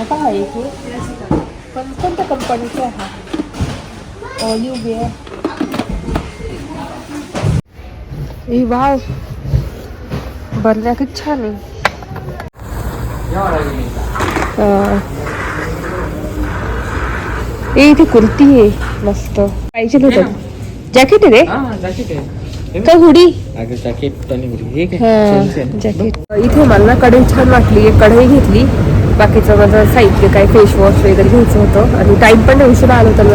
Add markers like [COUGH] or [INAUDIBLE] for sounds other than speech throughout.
हा काय आहे हे पण कोणत्या कंपनीचा आहे हा युबी आहे ए वाव बनल्या किती छान आहे अं, ए इथे कुर्ती आहे मस्त। पाहिजे होतं जॅकेट आहे रे? हा जॅकेट आहे का हुडी। अगं जॅकेट आणि उडी. हे। काय हा, सोनीचं आहे ना? जॅकेट इथे मला ना कढई छान वाटली एक कढई घेतली बाकीचं माझं साहित्य काय फेस वॉश वगैरे घ्यायचं होतं. आणि टाइम पण उशिरा आलो तर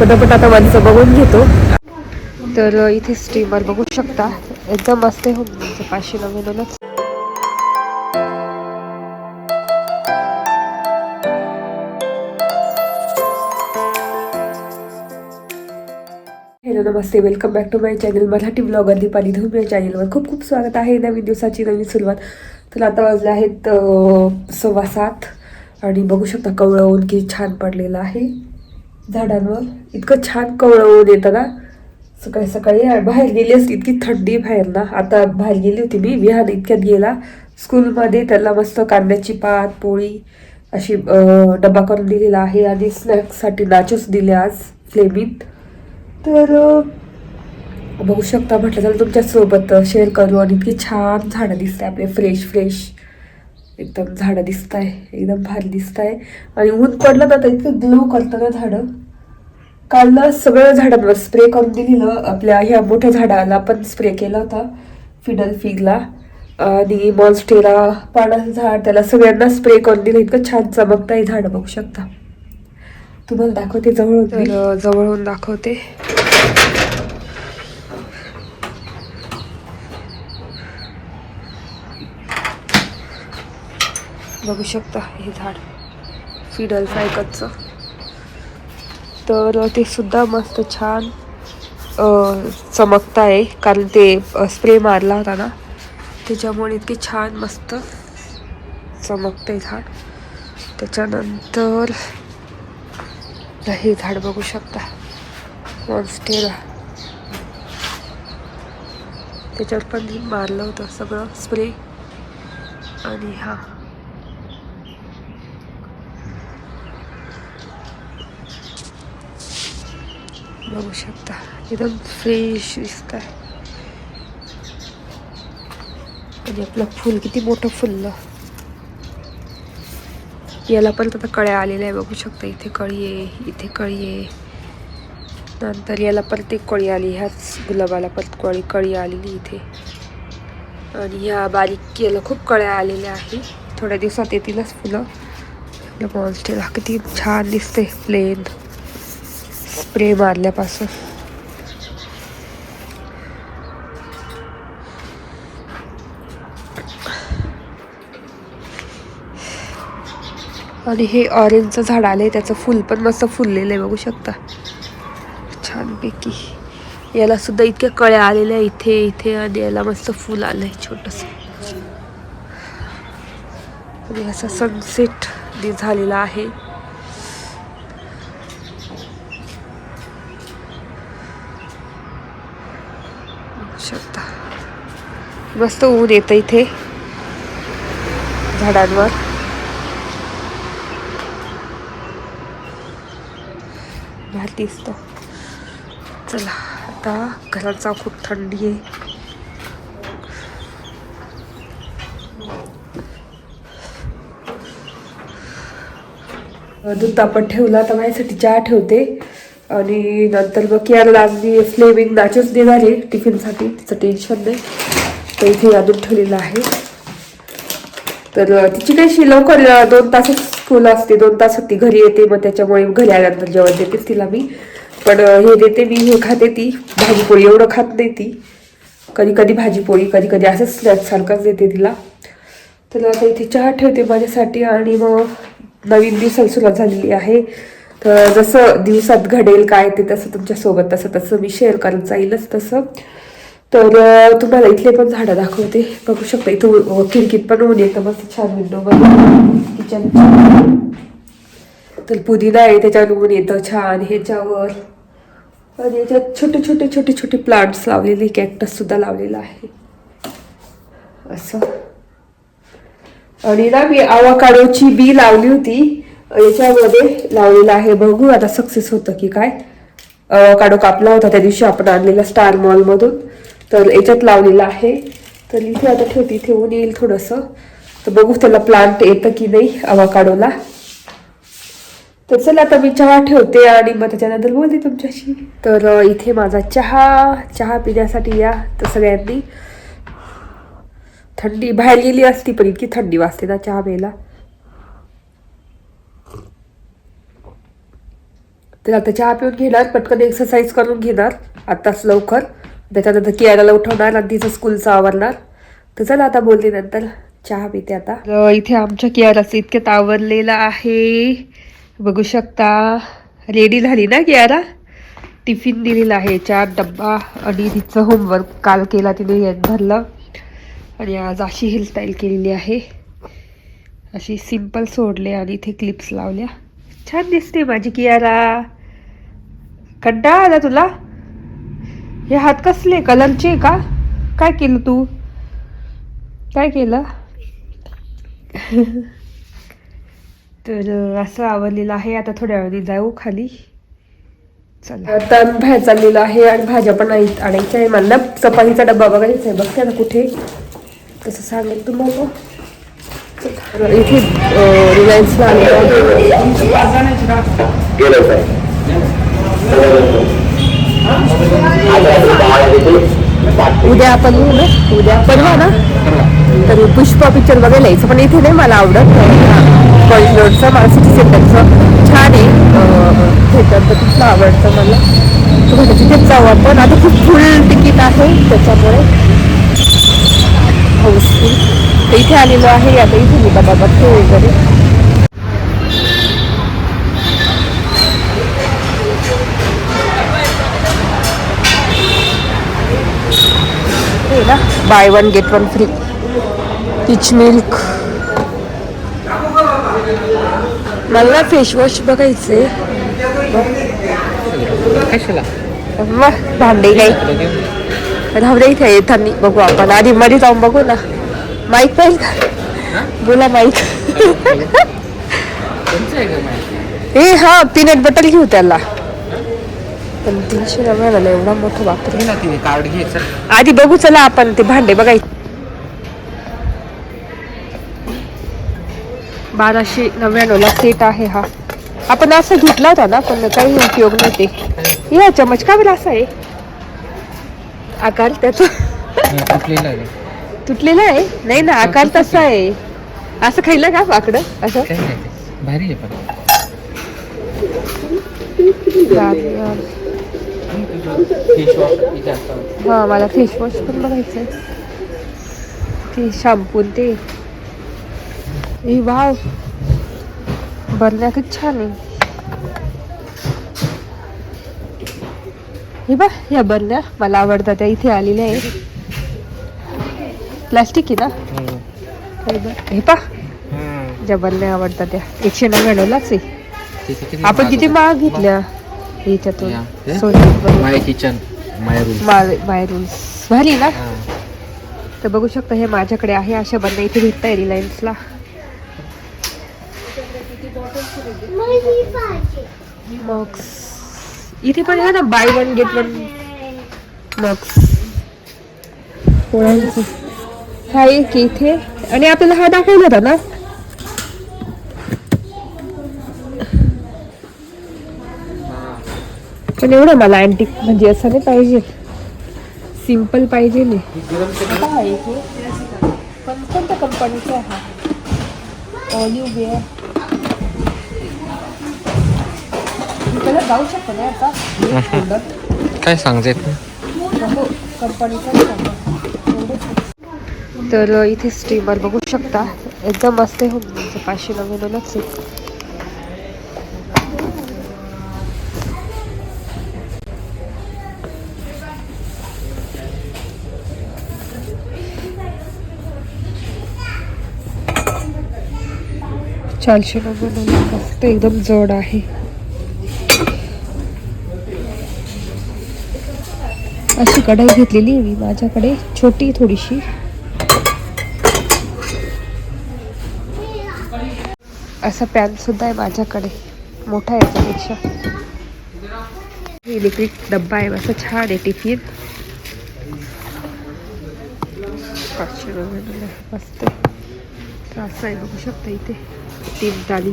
पटापट आता माझं बघून घेतो. तर इथे स्टीमर बघू शकता. एकदम मस्त आहे. हो पाचशे नव्याण्णवच hello Namaste. Welcome back to my channel Marathi blogger Deepali. धूम या चॅनलवर खूप खूप स्वागत आहे. नवीन दिवसाची नवीन सुरुवात. तर आता वाजले आहेत सव्वा सात. आणि बघू शकता कवळं ऊन किती छान पडलेलं आहे. झाडांवर इतकं छान कवळं ऊन येतं ना. सकाळी सकाळी बाहेर गेली असती इतकी थंडी बाहेर ना. आता बाहेर गेली होती मी विहान इतक्यात गेला. स्कूलमध्ये त्याला मस्त कांद्याची पात पोळी अशी डबा करून दिलेला आहे. आणि स्नॅक्ससाठी नाचोस दिले आज फ्लेमित तर बघू शकता म्हटलं तर तुमच्यासोबत शेअर करू आणि इतकी छान झाडं दिसत आहे आपले फ्रेश फ्रेश एकदम झाडं दिसत आहे एकदम भारी दिसत आहे आणि ऊन पडलं ना तर इतकं ग्लो करतं ना झाडं. काल ना सगळ्या झाडांवर स्प्रे करून दिलेलं. आपल्या ह्या मोठ्या झाडाला पण स्प्रे केला होता फिडल फिगला आणि मॉन्स्टेरा पानाचं झाड त्याला सगळ्यांना स्प्रे करून दिलं. इतकं छान चमकता आहे झाडं बघू शकता. तुम्हाला दाखवते जवळून जवळून दाखवते. बघू शकता हे झाड. फिडल फायकतचं तर ते सुद्धा मस्त छान चमकत आहे. कारण ते स्प्रे मारला होता ना. त्याच्यामुळे इतके छान मस्त चमकते झाड. त्याच्यानंतर हे झाड बघू शकता. मॉन्स्टेरा त्याच्यावर पण मारलं होतं सगळं स्प्रे. आणि हा. बघू शकता. एकदम फ्रेश दिसत आहे आणि आपलं फुल किती मोठं फुललं याला पण आता कळ्या आलेल्या आहे बघू शकता इथे कळी आहे इथे कळी आहे. नंतर याला परत एक कळी आली ह्याच गुलाबाला परत कळी कळी आलेली इथे. आणि ह्या बारीक याला खूप कळ्या आलेल्या आहे थोड्या दिवसात येतीलच फुलं. आपलं मॉन्स्टेला किती छान दिसते प्लेन स्प्रे मारल्यापासून आणि हे ऑरेंजचं झाड आलंय त्याचं फुल पण मस्त फुललेलं आहे बघू शकता. छानपैकी. याला सुद्धा इतक्या कळ्या आलेल्या इथे इथे आणि याला मस्त फुल आलंय छोटस. आणि असा सनसेट झालेला आहे बघू शकता मस्त ऊन येतं इथे. झाडांवर. भारी दिसतं. चला आता घरात जाऊ खूप थंडी आहे. दूध तापत ठेवला तर माझ्यासाठी चहा ठेवते. आणि नंतर मग कियाला आज मी फ्लेमिंग नाचोच देणार आहे टिफिनसाठी तिचं टेन्शन नाही. तर इथे आणून ठेवलेलं आहे. तर तिची कशी लवकर दोन तासच स्कूल असते दोन तासात ती घरी येते मग त्याच्यामुळे घरी आल्यानंतर जेवण देतेच तिला मी. पण हे देते मी हे खाते ती. भाजीपोळी एवढं खात नाही ती. कधी कधी भाजीपोळी कधी कधी असंच स्नॅक्स सारखंच देते तिला. तर आता इथे चहा ठेवते माझ्यासाठी आणि मग नवीन दिवसाला सुरुवात झालेली आहे. तर जसं दिवसात घडेल काय ते तसं तुमच्यासोबत तसं तसं मी शेअर करत जाईलच तसं. तर तुम्हाला इथले पण झाडं दाखवते. बघू शकता इथं खिडकीत पण ऊन येतं. मस्त छान विंडो किचन तर पुदिना आहे त्याच्यावर ऊन येतं छान ह्याच्यावर. आणि याच्यात छोटे छोटे छोटे छोटे प्लांट्स लावलेले कॅक्टस सुद्धा लावलेला आहे. असं. आणि ना मी आवाकाडोची बी लावली होती. याच्यामध्ये लावलेलं आहे. बघू आता सक्सेस होतं की काय. आवाकाडो कापला होता त्या दिवशी आपण आणलेला स्टार मॉलमधून तर याच्यात लावलेलं आहे. तर इथे आता ठेवते इथे ऊन येईल थोडंसं. तर बघू त्याला प्लांट येतं की नाही आवाकाडोला तर चला आता मी चहा ठेवते आणि मग त्याच्यानंतर बोलते तुमच्याशी. तर इथे माझा चहा चहा पिण्यासाठी या तर सगळ्यांनी. थंडी बाहेर गेली असती पण इतकी थंडी वाजते ना चहा प्यायला. तर आता चहा पिऊन घेणार पटकन एक्सरसाइज करून घेणार आत्ताच लवकर. त्याच्यानंतर कियाला उठवणार आणि तिचं स्कूलचं आवरणार. तर चला आता बोलते नंतर चहा पिते आता. इथे आमच्या कियाराचं इतक्यात आवरलेलं आहे. बघू शकता रेडी झाली ना कियारा? टिफिन दिलेला आहे चार डब्बा आणि तिचं होमवर्क काल केला तिने यात भरलं आणि आज अशी हेअरस्टाईल केलेली आहे. अशी सिंपल सोडले आणि इथे क्लिप्स लावल्या. छान दिसते माझी कियारा. कंटाळा आला तुला? हे हात कसले? कलरचे का? काय केलं तू? काय केलं? तर असं आवडलेलं आहे. आता थोड्या वेळाने जाऊ खाली. चला. आता बाहेर चाललेलो आहे आणि भाज्या पण आणायच्या आहे. मला ना चपातीचा डब्बा बघायचा आहे. बघते ना कुठे. कसं सांगेल तुम्हाला. इथे रिलायन्सला आलेलो. उद्या आपण येऊ ना? उद्या परवा ना? तर पुष्पा पिक्चर बघायला यायचं पण इथे नाही मला आवडत. कॉलेज रोडचं मला सिटी सेंटरचं छान आहे. थिएटर तर तिथलं आवडतं मला. तर तिथेच जाऊ आपण. आता खूप फुल तिकीट आहे त्याच्यामुळे. हाऊसफुल तर इथे आलेलो आहे आता इथे मी बघा बघतो वगैरे. ना? Buy one get one free peach milk मला ना फेस वॉश बघायचे कशाला भांडे काही राहू दे इथे येताना बघू आपण. आधी मध्ये जाऊन बघू ना. माईक पाहिजे का? बोला माईक ए हा पीनट बटर घेऊ त्याला. पण तीनशे नव्याण्णव एवढा मोठा वापर घे ना तिने कार्ड घे चल. आधी बघू चला आपण ते भांडे बघायचे बाराशे नव्याण्णवला सेट आहे हा. आपण असं घेतला होता ना पण काही उपयोग नाही ते या चमच का बरं असा आहे? आकार त्याचा. तुटलेलं आहे. तुटलेला आहे? नाही ना आकार तसा आहे. असं खाल्लं का वाकडं? असं? काय नाही ते. भारी आहे पण. फेस वॉश हा मला फेस वॉश पण बघायचंय. ते शॅम्पू ते. वाव. बरण्या किती छान आहे. हे बा या बरण्या मला आवडतात त्या इथे आलेल्या आहे प्लास्टिक आहे ना? हो. पा. ज्या बरण्या आवडतात त्या. एकशे नव्याण्णवलाच आहे. आपण किती? महाग घेतल्या? याच्यातून. हे? माय किचन माय भारी ना. तर बघू शकता हे माझ्याकडे आहे अशा बंद इथे भेटत आहे रिलायन्सला इथे पण आहे ना बाय वन गेट वन मग पोळ्यांचं हा एक इथे आणि आपल्याला हा दाखवला होता ना? पण एवढं मला अँटिक म्हणजे असं नाही पाहिजे. सिंपल पाहिजे नाही. काय आहे हे? पण कोणत्या कंपनीचा हा ऑलिव्ह त्याला जाऊ शकतो ना आता. काय सांगते. तर इथे स्टीमर बघू शकता. एकदम मस्त आहे. पाचशे नव्याण्णवलाच आहे. चारशे नव्याण्णवला मस्त एकदम जड आहे. अशी कढाई घेतलेली आहे मी माझ्याकडे छोटी थोडीशी. असा पॅन सुद्धा आहे माझ्याकडे मोठा आहे याच्यापेक्षा. इलेक्ट्रिक डब्बा आहे असं छान आहे टिफिन. पाचशे रुपये मस्त. त्रास आहे बघू शकता इथे. तीन ताली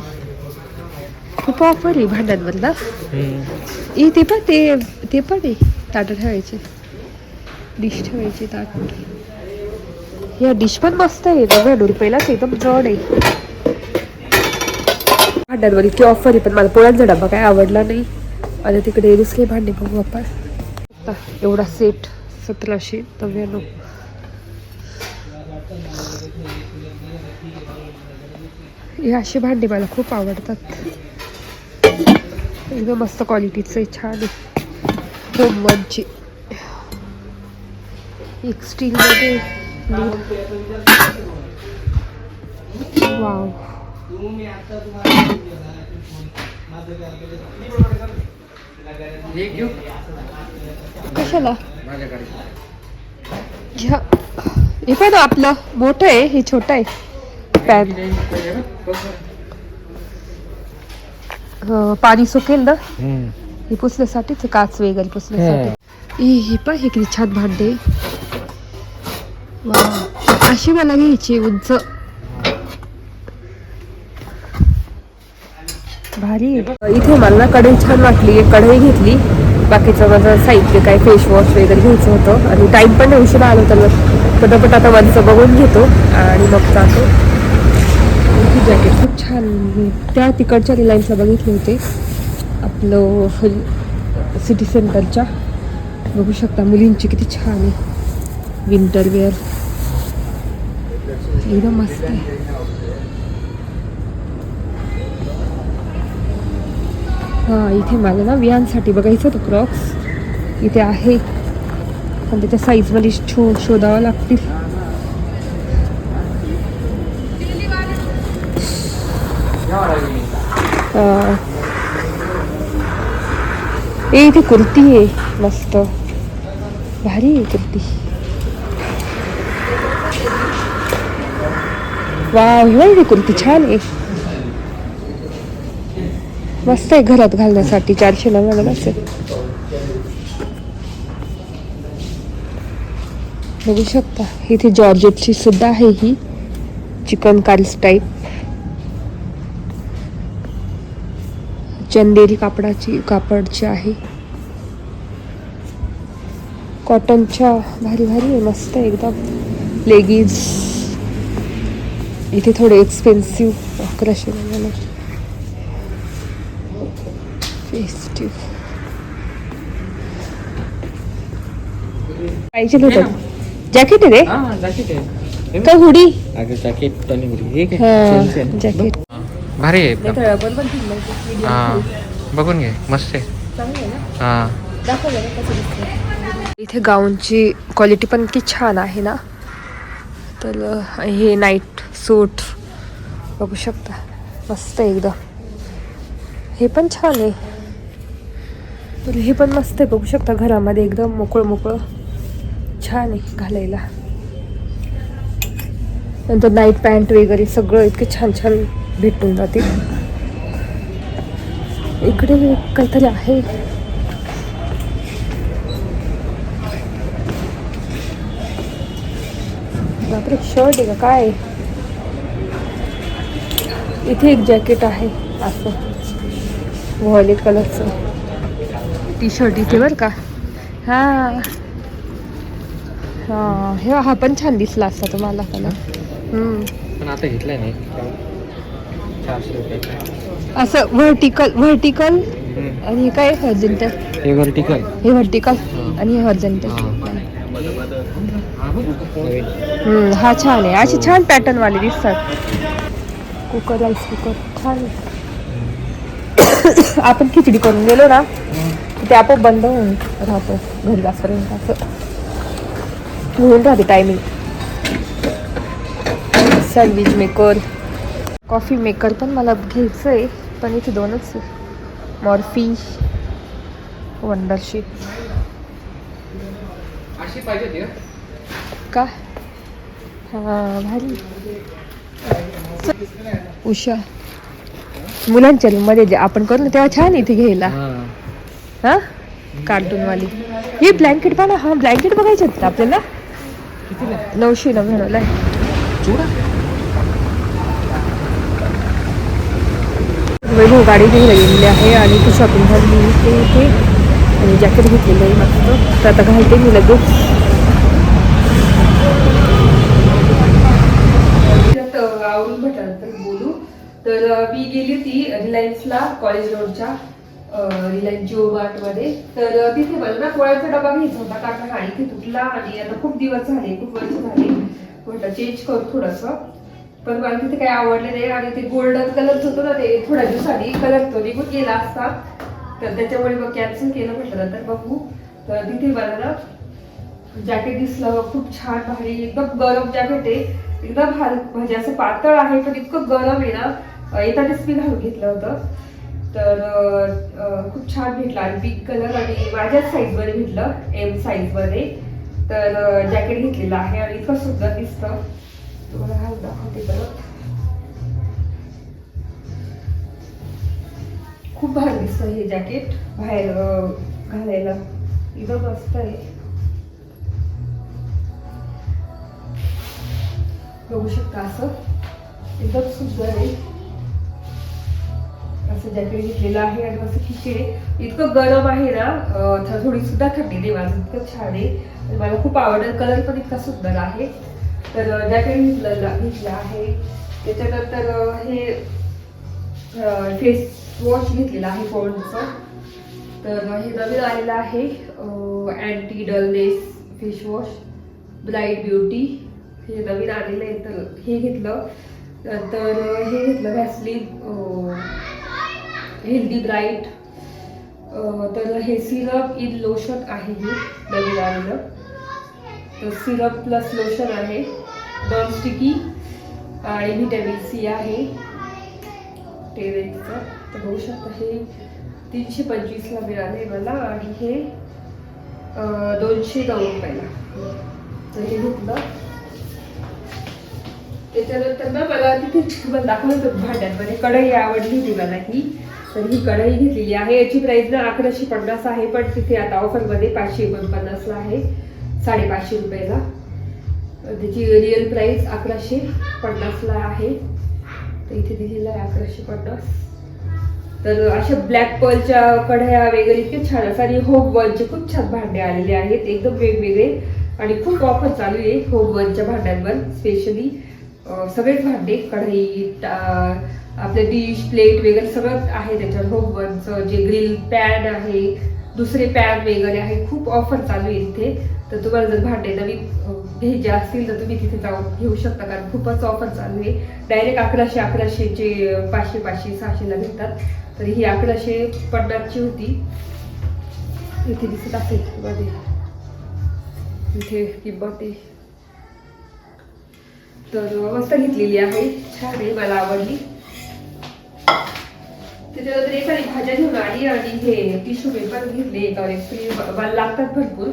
खूप ऑफर आहे भांड्यांवर ना इथे पण ते ते पण आहे. ताटं ठेवायचे. डिश ठेवायची ताट. या डिश पण मस्त आहे. नव्याण्णव रुपयालाच एकदम जड आहे. भांड्यांवर इतकी ऑफर आहे पण मला पोळ्यांचा डब्बा काय आवडला नाही. आणि तिकडे दुसरे भांडे बघू आपण. आता एवढा सेट सतराशे नव्याण्णव. हे असे भांडे मला खूप आवडतात. एकदम मस्त क्वालिटीचं आहे छान. आहे होम वनची एक स्टीलमध्ये वाव कशाला? घ्या हे पण आपलं मोठं आहे हे छोटं आहे. पॅन. पाणी सुकेल ना? हे पुसण्यासाठीच आहे, काच वगैरे पुसण्यासाठी. ई, हे पण हे किती छान भांडे. अशी मला घ्यायची उंच. भारी. इथे मला ना कढई छान वाटली एक कढई घेतली. बाकीचं माझं साहित्य काय फेस वॉश वगैरे घ्यायचं होतं. आणि टाइम पण उशिरा आलो तर पटापट आता वरचं बघून घेतो आणि मग जातो. छान त्या तिकडच्या रिलायन्सला बघितले होते. आपलं सिटी सेंटरच्या बघू शकता मुलींची किती छान आहे. विंटर वेअर एकदम मस्त आहे. हां इथे मला ना वियांसाठी बघायचं होतं क्रॉक्स इथे आहे. पण त्याच्या साईजमध्ये शो शोधावं लागतील. इथे कुर्ती आहे मस्त. भारी आहे कुर्ती. वा ती कुर्ती छान आहे. मस्त आहे घरात घालण्यासाठी चारशे नव्याण्णव असेल बघू शकता इथे जॉर्जेटची सुद्धा आहे ही. चिकन कारीस टाईप चंदेरी कापडाची कापडची आहे. कॉटनच्या भारी भारी आहे मस्त आहे एकदम. लेगीज इथे थोडे एक्सपेन्सिव्ह अकराशे फेस्टिव्ह पाहिजे होतं जॅकेट आहे. रे? हा जॅकेट आहे. का हुडी? अगं जॅकेट आणि हुडी. हे? हा? जॅकेट भारी आहे हा बघून घे. मस्त आहे. हा. इथे गाऊनची क्वालिटी पण किती छान आहे ना. तर हे नाईट सूट बघू शकता. मस्त आहे एकदम. हे पण छान आहे. तर हे पण मस्त आहे बघू शकता घरामध्ये एकदम मोकळं मोकळं छान आहे घालायला. नंतर नाईट पॅन्ट वगैरे सगळं इतके छान छान भेटून जातील. इकडे काहीतरी आहे. बापरे शर्ट आहे का? काय? इथे एक जॅकेट आहे असं. व्हायलेट कलरचं टी शर्ट इथे बरं का? हा. हा हे हा पण छान दिसला असता तुम्हाला. पण आता घेतलाय नाही. असं व्हर्टिकल व्हर्टिकल. आणि हे काय? हॉर्जेंटल हे व्हर्टिकल हे व्हर्टिकल. आणि हे हॉर्जेंटल नवीन हम्म, हा छान आहे. असे छान पॅटर्न वाले दिसतात. कुकर राईस कुकर छान आहे. [COUGHS] आपण खिचडी करून गेलो ना ते आपोआप बंद होऊन राहतो घरी जाईपर्यंत असं. होऊन राहते timing sandwich maker coffee maker पण मला घ्यायचं आहे पण इथे दोनच आहे. मॉर्फी वंडरशिप अशी पाहिजे का? हा भारी. उषा मुलांच्या रूममध्ये जे आपण करू ना तेव्हा छान इथे घ्यायला. हा. कार्टून वाली हे ब्लँकेट पहा हा ब्लँकेट बघायचे आहेत आपल्याला? नऊशे नव्याण्णवला आहे. वैभव गाडी घ्यायला गेलेली आहे आणि ती शॉपिंग झाली ते इथे आणि जॅकेट घेतलेलं आहे मस्त तर आता घालते मी लगेच आवडून भेटल्यानंतर बोलू तर अ, मी गेली होती रिलायन्सला कॉलेज रोडच्या रिलायन्स जिओ मार्टमध्ये तर तिथे मला ना पोळ्याचा डबा घ्यायचा होता कारण हा इथे तुटला आणि आता खूप दिवस झाले खूप वर्ष झाले. म्हटलं चेंज करू थोडस. पण मला तिथे काही आवडले नाही आणि ते गोल्डन कलरच होतं ना ते थोड्या दिवसांनी कलर तो निघून गेला असता. तर त्याच्यामुळे मग कॅन्सल केलं म्हटलं नंतर बघू. तर तिथे मला ना जॅकेट दिसलं खूप छान भारी एकदम गरम जॅकेट आहे. एकदम भारी म्हणजे असं पातळ आहे पण इतकं गरम आहे ना येतानाच मी घालून घेतलं होतं. तर खूप छान भेटलं. आणि पिंक कलर आणि माझ्याच साईजमध्ये भेटलं. एम साईजमध्ये तर जॅकेट घेतलेलं आहे आणि इतकं सुंदर दिसतं. तुम्हाला घालून दाखवते परत. खूप भारी दिसतं हे जॅकेट बाहेर घालायला. एकदम मस्त आहे. बघू शकता असं. एकदम सुंदर आहे. असं जॅकेट घेतलेलं आहे. आणि असं खिचे इतकं गरम आहे ना थोडी सुद्धा थंडी नाही. माझं इतकं छान आहे. मला खूप आवडेल. कलर पण इतका सुंदर आहे. तर जॅकेट घेतलं घेतलं आहे. त्याच्यानंतर हे फेस वॉश घेतलेला आहे फोनचं तर हे नवीन आलेलं आहे. Anti dullness face wash bright beauty हे नवीन आलेलं आहे. तर हे घेतलं. तर हे घेतलं व्हॅसलीन हेल्दी ब्राईट तर हे सिरप इन लोशन आहे हे नवीन आलेलं तर सिरप प्लस लोशन आहे नॉन स्टिकी आणि व्हिटॅमिन सी आहे. टेरेसचं तर बघू शकता हे तीनशे पंचवीसला मिळाले मला आणि हे दोनशे नऊ रुपयाला. तर हे घेतलं. त्याच्यानंतर ना मला तिथे दाखवत दाखवलं होतं भांड्यांमध्ये कढई आवडली होती मला ही. तर ही कढई घेतलेली आहे. याची प्राईस ना अकराशे पन्नास आहे पण तिथे आता ऑफरमध्ये पाचशे एकोणपन्नासला आहे साडेपाचशे रुपयाला. त्याची रिअल प्राईस अकराशे पन्नासला आहे. तर इथे दिलेलं आहे अकराशे पन्नास. तर अशा ब्लॅक पर्लच्या कढया वगैरे इतके छान असतात आणि होम वर्कचे खूप छान भांडे आलेले आहेत. एकदम वेगवेगळे आणि खूप ऑफर चालू आहे होम वर्कच्या भांड्यांवर. स्पेशली सगळेच भांडे कढई आपले डिश प्लेट वगैरे सगळं आहे त्याच्यावर. होम जे ग्रिल पॅड आहे दुसरे पॅड वगैरे आहे खूप ऑफर चालू आहे इथे. तर तुम्हाला जर भांडे नवीन घ्यायचे असतील तर तुम्ही तिथे जाऊन घेऊ शकता कारण खूपच ऑफर चालू आहे. डायरेक्ट अकराशे अकराशेचे पाचशे पाचशे सहाशेला भेटतात. तर ही अकराशे पन्नासची होती. इथे दिसत असेल मध्ये इथे किंमत आहे तर मस्त घेतलेली आहे. छान आहे मला आवडली. त्याच्यानंतर एखादी भाज्या घेऊन आली आणि हे टिश्यू पेपर घेतले एकावर एक फ्री लागतात भरपूर.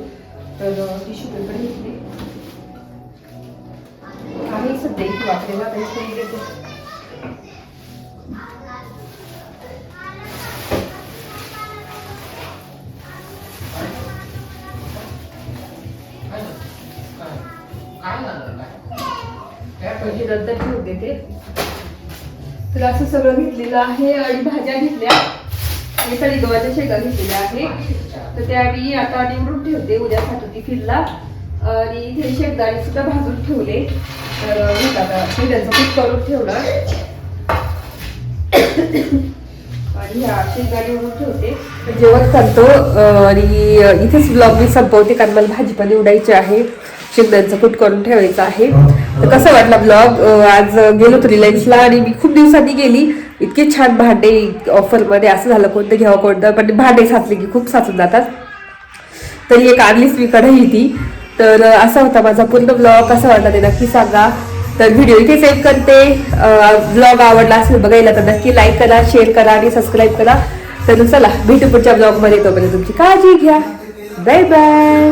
तर टिश्यू पेपर घेतले. आहे सध्या इथे वापरायला काही फ्री देते म्हणजे नंतर ठेवून देते? तर असं सगळं घेतलेलं आहे. आणि भाज्या घेतल्या. एखादी गव्हाच्या शेगा घेतलेल्या आहे तर त्या मी आता निवडून ठेवते उद्या उद्यासाठी फिरला. आणि इथे शेंगदाणे सुद्धा भाजून ठेवले. तर आता शेंगाचं पीठ करून ठेवलं. आणि ह्या शेंगाणे म्हणून ठेवते. जेवण करतो आणि इथेच ब्लॉग मी संपवते कारण मला भाजी पण निवडायची आहे. शेंगदाण्याचं कूट करून ठेवायचं आहे. तर कसं वाटला ब्लॉग आज गेलो होतो रिलायन्सला आणि मी खूप दिवसांनी गेली. इतके छान भांडे ऑफरमध्ये असं झालं कोणतं घ्यावं कोणतं. पण भांडे साचले की खूप साचून जातात. तरी एक आणलीच मी कढई ती तर असा होता माझा पूर्ण ब्लॉग कसा वाटला ते नक्की सांगा. तर व्हिडिओ इथे सेव्ह करते. ब्लॉग आवडला असेल बघायला तर नक्की लाईक करा शेअर करा आणि सबस्क्राईब करा. तर चला भेटू पुढच्या ब्लॉगमध्ये तोपर्यंत तुमची काळजी घ्या. Bye bye